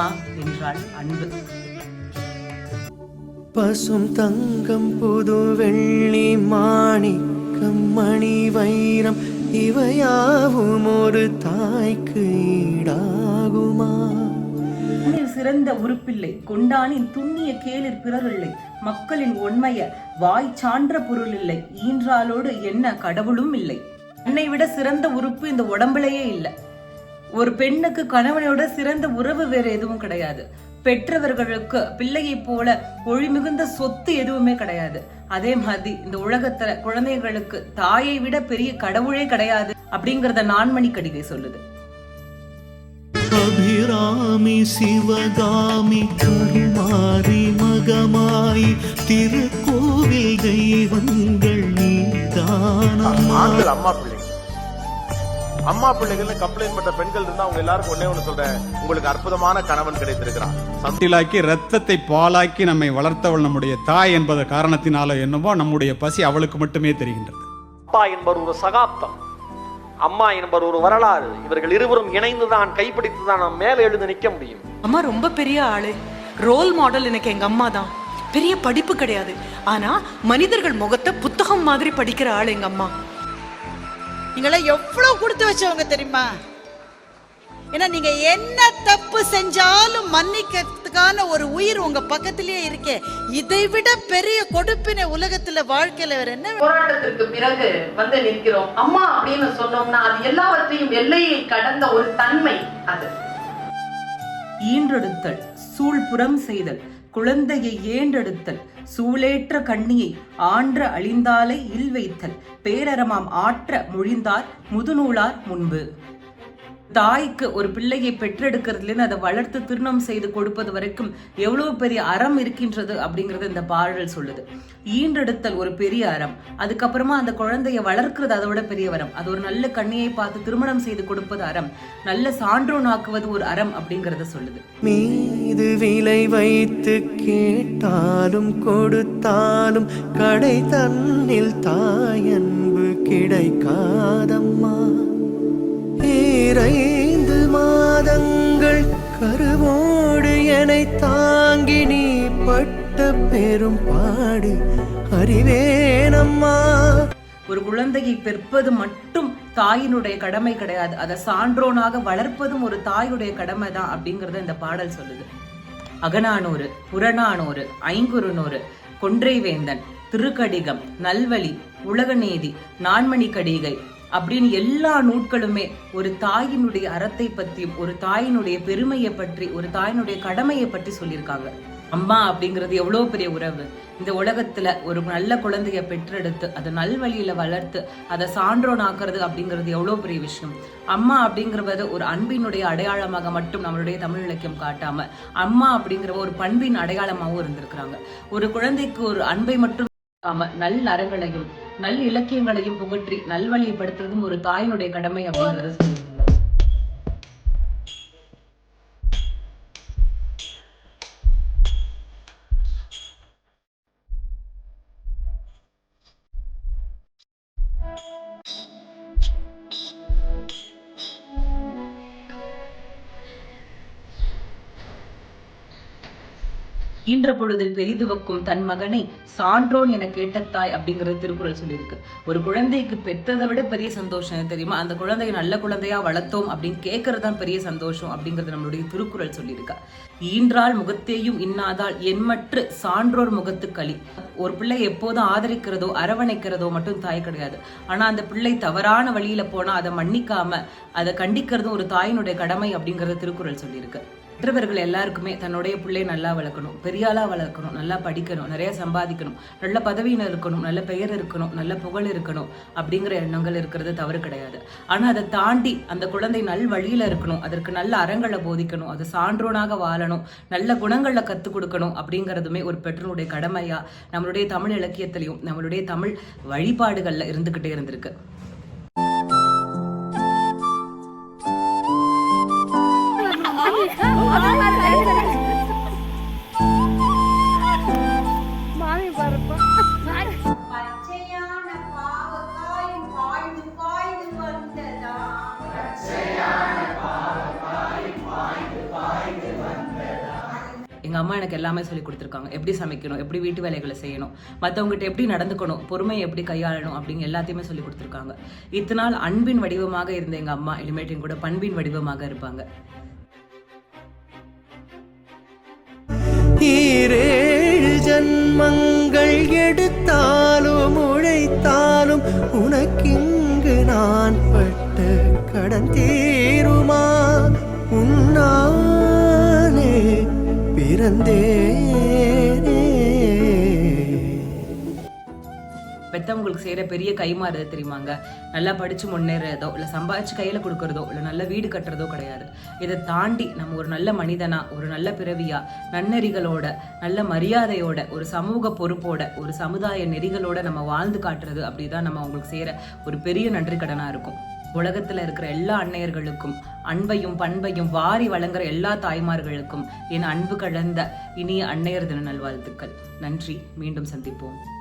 அம்மா என்றாள் அன்பு. பசும் தங்கம் புது வெள்ளி மாணிக்கம் மணி வைரம் இவையாவும் ஒரு தாய்க்கு ஈடாகுமா? சிறந்த உறுப்பில்லை கொண்டானின் துண்ணிய கேளிர் பிறரில்லை மக்களின் உண்மைய வாய் சான்ற பொருள் இல்லை ஈன்றாலோடு என்ன கடவுளும் இல்லை. என்னை விட சிறந்த உறுப்பு இந்த உடம்புலயே இல்லை. ஒரு பெண்ணுக்கு கணவனோட சிறந்த உறவு வேற எதுவும் கிடையாது. பெற்றவர்களுக்கு பிள்ளையைப் போல ஒளிமிகுந்த சொத்து எதுவுமே கிடையாது. அதே மாதிரி இந்த உலகத்துல குழந்தைகளுக்கு தாயை விட பெரிய கடவுளே கிடையாது அப்படிங்கறத நான்மணி கடிகை சொல்லுது. அபிராமி சிவகாமி கருமாரி மகமாய் திருக்கோவில் தெய்வங்கள் நீதானம்மா ஆண்கள் அம்மா பிள்ளைகள். அம்மா பிள்ளைகள்னு கம்ப்ளைண்ட் பண்ற பெண்கள் இருந்தா அவங்க எல்லாருக்கும் ஒண்ணே ஒண்ணு சொல்றேன். உங்களுக்கு அற்புதமான கணவன் கிடைத்திருக்கிறான் சந்தோஷம். தொட்டிலாக்கி ரத்தத்தை பாலாக்கி நம்மை வளர்த்தவள் நம்முடைய தாய் என்பத காரணத்தினால என்னவோ நம்முடைய பசி அவளுக்கு மட்டுமே தெரிகின்றது. அப்பா என்பவர் ஒரு சகாப்தம். அம்மா என்பவர் ஒரு வரலாறு. இவர்கள் இருவரும் இணைந்துதான் கைப்பிடித்து தான் நாம் மேலே எழுந்து நிற்க முடியும். அம்மா ரொம்ப பெரிய ஆளு. ரோல் மாடல் எனக்கு எங்க அம்மா தான். பெரிய படிப்பு கிடையாது. ஆனா மனிதர்கள் முகத்தை புத்தகம் மாதிரி படிக்கிற ஆள் எங்க அம்மா. நீங்களாம் எவ்வளவு கொடுத்து வச்சவங்க தெரியுமா? ஏன்னா நீங்க என்ன தப்பு செஞ்சாலும் மன்னிக்கிறதுக்கான ஒரு உயிர் உங்க பக்கத்திலேயே இருக்கே. இதை விட பெரிய கொடுப்பினை உலகத்துல வாழ்க்கையில வேற என்ன போராட்டத்திற்கு பிறகு வந்து நிற்கிறோம். அம்மா அப்படின்னு சொன்னோம்னா அது எல்லாவற்றையும் எல்லையை கடந்த ஒரு தன்மை அது. ஈன்றெடுத்தல் சூழ்புறம் செய்தல் குழந்தையை ஏண்டெடுத்தல் சூளேற்ற கண்ணியை ஆன்ற அழிந்தாலை இல் வைத்தல் பேரறமாம் ஆற்ற மொழிந்தார் முதுநூலார் முன்பு. தாய்க்கு ஒரு பிள்ளையை பெற்றெடுக்கிறதுலேருந்து அதை வளர்த்து திருமணம் செய்து கொடுப்பது வரைக்கும் எவ்வளவு பெரிய அறம் இருக்கின்றது அப்படிங்கிறது இந்த பாடல் சொல்லுது. ஈன்றெடுத்தல் ஒரு பெரிய அறம். அதுக்கப்புறமா அந்த குழந்தையை வளர்க்கிறது அதை விட பெரிய வரம். அது ஒரு நல்ல கண்ணியை பார்த்து திருமணம் செய்து கொடுப்பது அறம். நல்ல சான்றோன் ஆக்குவது ஒரு அறம் அப்படிங்கறத சொல்லுது. மீது விலை வைத்து கேட்டாலும் கொடுத்தாலும் கடை தன்னில் தாயன்பு கிடைக்காதம்மா. ஈரைந்து மாதங்கள் கருவோடு என்னை தாங்கி நீ பட்ட பெரும் பாடு. அறிவேனம்மா ஒரு குழந்தையை பெற்பது மட்டும் தாயினுடைய கடமை கிடையாது. அதை சான்றோனாக வளர்ப்பதும் ஒரு தாயுடைய கடமை தான் அப்படிங்கறத இந்த பாடல் சொல்லுது. அகநானூறு புறநானூறு ஐங்குறுநூறு கொன்றைவேந்தன் திருக்கடிகம் நல்வழி உலகநீதி நான்மணி கடிகை அப்படின்னு எல்லா நூட்களுமே ஒரு தாயினுடைய அறத்தை பற்றியும் ஒரு தாயினுடைய பெருமையை பற்றி ஒரு தாயினுடைய கடமையை பற்றி சொல்லியிருக்காங்க. அம்மா அப்படிங்கிறது எவ்வளோ பெரிய உறவு. இந்த உலகத்துல ஒரு நல்ல குழந்தைய பெற்றெடுத்து அதை நல்வழியில வளர்த்து அதை சான்றோன் ஆக்குறது அப்படிங்கிறது எவ்வளோ பெரிய விஷயம். அம்மா அப்படிங்கிறது ஒரு அன்பினுடைய அடையாளமாக மட்டும் நம்மளுடைய தமிழ் இலக்கியம் காட்டாம அம்மா அப்படிங்கிற ஒரு பண்பின் அடையாளமாகவும் இருந்திருக்கிறாங்க. ஒரு குழந்தைக்கு ஒரு அன்பை மட்டும் நல்ல நரங்களையும் அறங்களையும் நல் இலக்கியங்களையும் புகற்றி நல்வழிப்படுத்துறதும் ஒரு தாயினுடைய கடமை அப்படிங்கறத. ஈன்ற பொழுதில் பெரிதுவக்கும் தன் மகனை சான்றோன் என கேட்ட தாய் அப்படிங்கறது திருக்குறள் சொல்லியிருக்கு. ஒரு குழந்தைக்கு பெற்றதை விட பெரிய சந்தோஷம் என்ன தெரியுமா? அந்த குழந்தையை நல்ல குழந்தையா வளர்த்தோம் அப்படின்னு கேட்கறது தான் பெரிய சந்தோஷம் அப்படிங்கறது நம்மளுடைய திருக்குறள் சொல்லியிருக்கா. ஈன்றால் முகத்தேயும் இன்னாதால் எண்மற்று சான்றோர் முகத்து களி. ஒரு பிள்ளை எப்போதும் ஆதரிக்கிறதோ அரவணைக்கிறதோ மட்டும் தாய் கிடையாது. ஆனா அந்த பிள்ளை தவறான வழியில போனா அதை மன்னிக்காம அதை கண்டிக்கிறதும் ஒரு தாயினுடைய கடமை அப்படிங்கறத திருக்குறள் சொல்லியிருக்கு. பெற்றவர்கள் எல்லாருக்குமே தன்னுடைய பிள்ளையை நல்லா வளர்க்கணும் பெரியாளா வளர்க்கணும் நல்லா படிக்கணும் நிறைய சம்பாதிக்கணும் நல்ல பதவியில் இருக்கணும் நல்ல பெயர் இருக்கணும் நல்ல புகழ் இருக்கணும் அப்படிங்கிற எண்ணங்கள் இருக்கிறது தவறு கிடையாது. ஆனா அதை தாண்டி அந்த குழந்தை நல் வழியில இருக்கணும் அதற்கு நல்ல அறங்களை போதிக்கணும் அது சான்றோனாக வாழணும் நல்ல குணங்களை கற்றுக் கொடுக்கணும் அப்படிங்கிறதுமே ஒரு பெற்றோருடைய கடமையா நம்மளுடைய தமிழ் இலக்கியத்திலையும் நம்மளுடைய தமிழ் வழிபாடுகளில் இருந்துகிட்டே இருந்திருக்கு. எங்கள் அம்மா எனக்கு எல்லாமே சொல்லி கொடுத்துருக்காங்க. எப்படி சமைக்கணும் எப்படி வீட்டு வேலைகளை செய்யணும் மற்றவங்ககிட்ட எப்படி நடந்துக்கணும் பொறுமையை எப்படி கையாளணும் அப்படிங்க எல்லாத்தையுமே சொல்லி கொடுத்துருக்காங்க. இத்தனால் அன்பின் வடிவமாக இருந்த எங்கள் அம்மா இனிமேட்டையும் கூட பண்பின் வடிவமாக இருப்பாங்க. ஈரேழு ஜன்மங்கள் எடுத்தார். பிறந்தேனே. பெத்தவங்களுக்கு செய்யற பெரிய கைமாறு தெரியுமாங்க? நல்லா படிச்சு முன்னேறதோ இல்ல சம்பாதிச்சு கையில கொடுக்கறதோ இல்ல நல்ல வீடு கட்டுறதோ கிடையாது. இதை தாண்டி நம்ம ஒரு நல்ல மனிதனா ஒரு நல்ல பிறவியா நன்னெறிகளோட நல்ல மரியாதையோட ஒரு சமூக பொறுப்போட ஒரு சமுதாய நெறிகளோட நம்ம வாழ்ந்து காட்டுறது அப்படிதான் நம்ம அவங்களுக்கு செய்யற ஒரு பெரிய நன்றி கடனா இருக்கும். உலகத்துல இருக்கிற எல்லா அன்னையர்களுக்கும் அன்பையும் பண்பையும் வாரி வழங்குற எல்லா தாய்மார்களுக்கும் என் அன்பு கலந்த இனிய அன்னையர் தின நல்வாழ்த்துக்கள். நன்றி. மீண்டும் சந்திப்போம்.